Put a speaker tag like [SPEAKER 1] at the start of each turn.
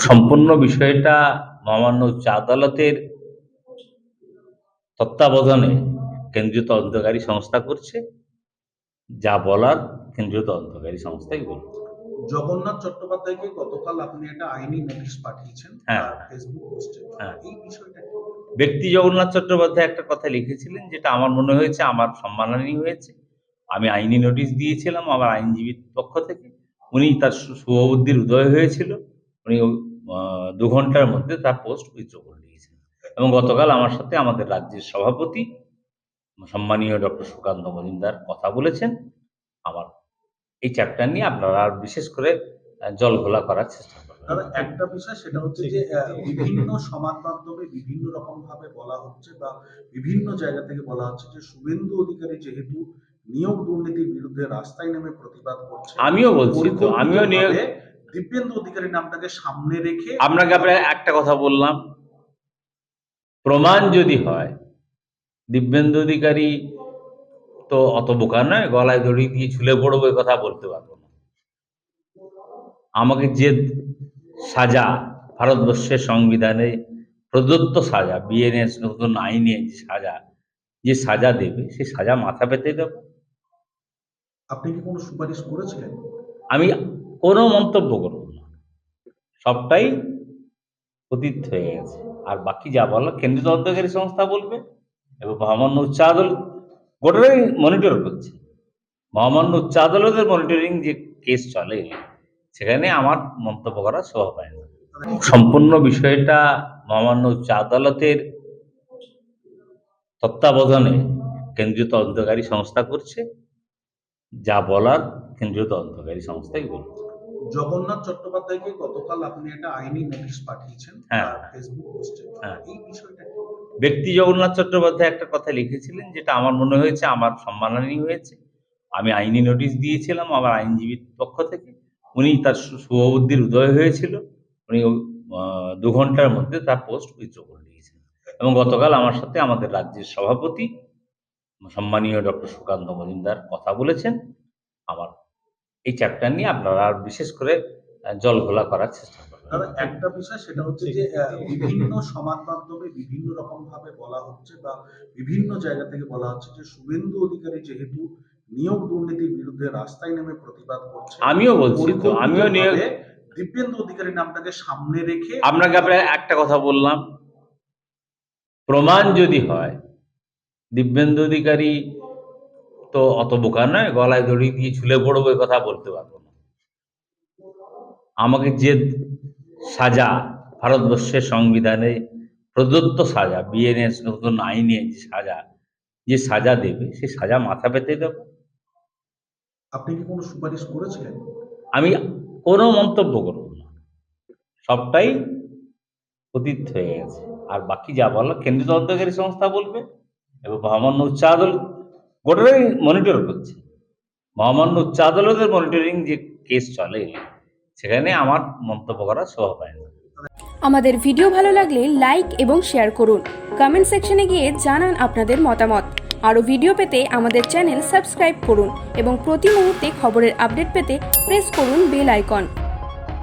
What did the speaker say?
[SPEAKER 1] সম্পূর্ণ বিষয়টা মহামান্য উচ্চ আদালতের তত্ত্বাবধানে কেন্দ্রীয় তদন্তকারী সংস্থা করছে। যা বলার কেন্দ্রীয় তদন্তকারী সংস্থাই বলবে
[SPEAKER 2] জগন্নাথ চট্টোপাধ্যায়কে গতকাল আপনি একটা আইনি নোটিশ পাঠিয়েছেন
[SPEAKER 1] হ্যাঁ।
[SPEAKER 2] ফেসবুক পোস্টে
[SPEAKER 1] হ্যাঁ।
[SPEAKER 2] এই বিষয়টা
[SPEAKER 1] ব্যক্তি জগন্নাথ চট্টোপাধ্যায় একটা কথা লিখেছিলেন যেটা আমার মনে হয়েছে আমার সম্মানহানি হয়েছে। আমি আইনি নোটিশ দিয়েছিলাম আমার আইনজীবীর পক্ষ থেকে। উনি তার শুভবুদ্ধির উদয় হয়েছিল। উনি দু ঘণ্টার মধ্যে তার পোস্ট উইথড্র করে দিয়েছেন। এবং গতকাল আমার সাথে আমাদের রাজ্যের সভাপতি সম্মানীয় ডক্টর সুকান্ত মজুমদার কথা বলেছেন। আমার এই চ্যাপ্টার নিয়ে আপনারা আর বিশেষ করে জল ঘোলা করার চেষ্টা করবেন।
[SPEAKER 2] একটা বিষয় সেটা হচ্ছে যে বিভিন্ন সমাজ মাধ্যমে বিভিন্ন রকম ভাবে বলা হচ্ছে বা বিভিন্ন জায়গা থেকে বলা হচ্ছে যে শুভেন্দু অধিকারী যেহেতু নিয়োগ দুর্নীতির বিরুদ্ধে রাস্তায় নেমে প্রতিবাদ করছে
[SPEAKER 1] আমিও বলছি তো আমিও নিয়োগ
[SPEAKER 2] দিব্যেন্দু অধিকারী নামটাকে সামনে রেখে
[SPEAKER 1] আপনাকে আপনার একটা কথা বললাম। প্রমাণ যদি হয় দিব্যেন্দু অধিকারী তো অত বোকা নয় গলায় দড়ি দিয়ে ঝুলে পড়ব এ কথা বলতে পারব না। আমাকে যে সাজা ভারতবর্ষের সংবিধানে প্রদত্ত সাজা বিএনএস নতুন আইনে সাজা যে সাজা দেবে সেই সাজা মাথা পেতে দেবো।
[SPEAKER 2] আপনি কি কোনো সুপারিশ করেছিলেন?
[SPEAKER 1] আমি কোনো মন্তব্য করব না। সবটাই অতীত হয়ে গেছে। আর বাকি যা বলো কেন্দ্রীয় তদন্তকারী সংস্থা বলবে এবং মহামান্য উচ্চ আদালত গোটাই মনিটর করছে। মহামান্য উচ্চ আদালতের মনিটরিং যে কেস চলে, সেখানে আমার মন্তব্য করা শোভা পায় না। সম্পূর্ণ বিষয়টা মহামান্য উচ্চ আদালতের তত্ত্বাবধানে কেন্দ্রীয় তদন্তকারী সংস্থা করছে। যা বলার কেন্দ্রীয় তদন্তকারী সংস্থাই বলবে
[SPEAKER 2] জগন্নাথ চট্টোপাধ্যায়কে গতকাল আপনি একটা আইনি নোটিশ পাঠিয়েছেন
[SPEAKER 1] হ্যাঁ।
[SPEAKER 2] ফেসবুক পোস্টে
[SPEAKER 1] হ্যাঁ।
[SPEAKER 2] এই বিষয়টা
[SPEAKER 1] ব্যক্তি জগন্নাথ চট্টোপাধ্যায় একটা কথা লিখেছিলেন যেটা আমার মনে হয়েছে আমার সম্মানহানি হয়েছে। আমি আইনি নোটিশ দিয়েছিলাম আমার আইনজীবীর পক্ষ থেকে। উনি তার শুভবুদ্ধির উদয় হয়েছিল। উনি দু ঘণ্টার মধ্যে তার পোস্ট উইথড্র করে দিয়েছেন। এবং গতকাল আমার সাথে আমাদের রাজ্যের সভাপতি সম্মানীয় ডক্টর সুকান্ত মজুমদার কথা বলেছেন। আমার এই চ্যাপ্টার নিয়ে আপনারা আর বিশেষ করে আহ, জল ঘোলা করার চেষ্টা করবেন।
[SPEAKER 2] একটা বিষয় সেটা হচ্ছে যে বিভিন্ন সমাজ মাধ্যমে বিভিন্ন রকম ভাবে বলা হচ্ছে বা বিভিন্ন জায়গা থেকে বলা হচ্ছে যে শুভেন্দু অধিকারী যেহেতু নিয়োগ দুর্নীতির বিরুদ্ধে রাস্তায় নেমে প্রতিবাদ করছে
[SPEAKER 1] আমিও বলছি তো আমিও নিয়োগ
[SPEAKER 2] দিব্যেন্দু অধিকারী নামটাকে সামনে রেখে
[SPEAKER 1] আপনাকে আপনার একটা কথা বললাম। প্রমাণ যদি হয় দিব্যেন্দু অধিকারী তো অত বোকা নয় গলায় দড়ি দিয়ে ঝুলে পড়ব এ কথা বলতে পারব না। আমাকে যে সাজা ভারতবর্ষের সংবিধানে প্রদত্ত সাজা বিএনএস নতুন আইনে যে সাজা যে সাজা দেবে সে সাজা মাথা পেতে দেবো।
[SPEAKER 2] আপনি কি কোনো সুপারিশ করেছিলেন?
[SPEAKER 1] আমি কোনো মন্তব্য করব না। সবটাই অতীত হয়ে গেছে। আর বাকি যা বলো কেন্দ্রীয় তদন্তকারী সংস্থা বলবে এবং মহামান্য উচ্চ আদালত গোটাটাই মনিটর করছে। মহামান্য উচ্চ আদালতের মনিটরিং যে কেস চলে, সেখানে আমার মন্তব্য করার শোভা পায় না।
[SPEAKER 3] আমাদের ভিডিও ভালো লাগলে লাইক এবং শেয়ার করুন। কমেন্ট সেকশনে গিয়ে জানান আপনাদের মতামত। আরও ভিডিও পেতে আমাদের চ্যানেল সাবস্ক্রাইব করুন এবং প্রতি মুহূর্তে খবরের আপডেট পেতে প্রেস করুন বেল আইকন